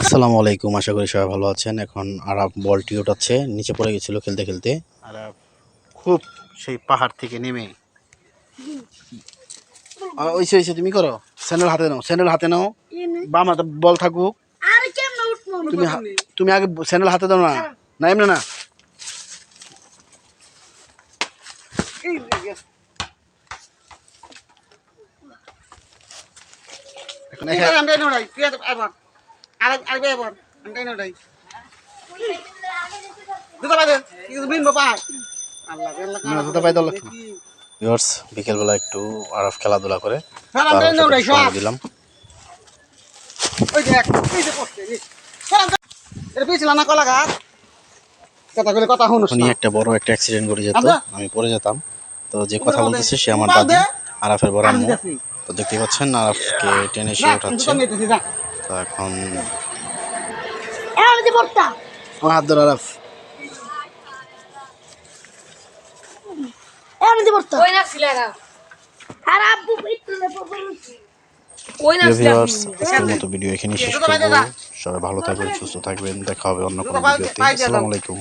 আসসালামু আলাইকুম আশা করি সবাই ভালো আছেন। এখন আরাব বলটি ওঠাচ্ছে নিচে পড়ে গেছিল খেলতে খেলতে। আরাব খুব সেই পাহাড় থেকে নেমে। ওইসে ওইসে তুমি করো। স্যান্ডেল হাতে নাও স্যান্ডেল হাতে নাও। বাম হাতে বল থাকুক। আর কেমন উঠবো তুমি তুমি আগে স্যান্ডেল হাতে দাও না। না এমনি না। কথা বলে কথা শুনুস উনি না। একটা বড় একটা অ্যাক্সিডেন্ট করে যেত। আমি পড়ে যেতাম। তো যে কথা বলতেছে সে আমার? দাদি আরাফের বড় আম্মু। তো দেখতে পাচ্ছেন আরাফকে টেনে সে উঠাচ্ছে। তো এখন আমার হাত ধরে আরাফ এমন যে পড়তা ওই না ছিলারা আর আব্বু একটু পড়ব ওই না ছিলারা ভিউয়ার্স আজকের মতো ভিডিও এখানেই শেষ করব। সবাই ভালো থাকবেন সুস্থ থাকবেন। দেখা হবে অন্য কোনো ভিডিওতে। আসসালামু আলাইকুম।